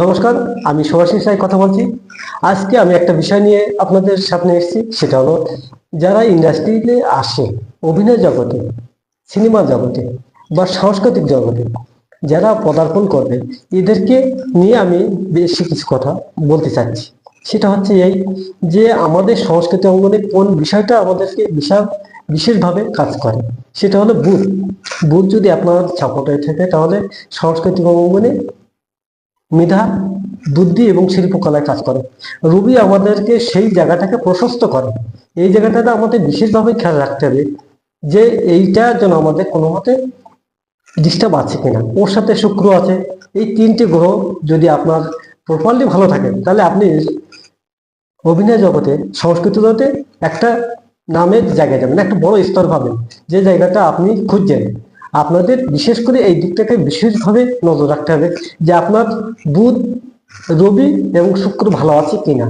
নমস্কার, আমি সুভাষিস রায় কথা বলছি। আজকে আমি একটা বিষয় নিয়ে আপনাদের সামনে এসেছি, সেটা হলো যারা ইন্ডাস্ট্রিতে আসে, অভিনয় জগতে, সিনেমা জগতে বা সাংস্কৃতিক জগতে, যারা পদার্পণ করবে, এদেরকে নিয়ে আমি বেশি কিছু কথা বলতে চাচ্ছি। সেটা হচ্ছে এই যে আমাদের সংস্কৃতি অঙ্গনে কোন বিষয়টা আমাদেরকে বিশাল, বিশেষভাবে কাজ করে, সেটা হলো বুধ। বুধ যদি আপনার সাপোর্ট থাকে, তাহলে সাংস্কৃতিক অঙ্গনে মেধা, বুদ্ধি এবং শিল্পকলায় কাজ করে। রবি আমাদেরকে সেই জায়গাটাকে প্রশস্ত করে। এই জায়গাটাতে আমাদের বিশেষভাবে খেয়াল রাখতে হবে যে এইটা যেন আমাদের কোনো মতে ডিস্টার্ব আছে কিনা। ওর সাথে শুক্র আছে। এই তিনটি গ্রহ যদি আপনার প্রপারলি ভালো থাকে, তাহলে আপনি অভিনয় জগতে, সংস্কৃত জগতে একটা নামের জায়গায় যাবেন, একটা বড় স্তর পাবেন যে জায়গাটা আপনি খুঁজছেন। আপনাদের বিশেষ করে এই দিকটাকে বিশেষভাবে নজর রাখতে হবে যে আপনার বুধ, রবি এবং শুক্র ভালো আছে কিনা।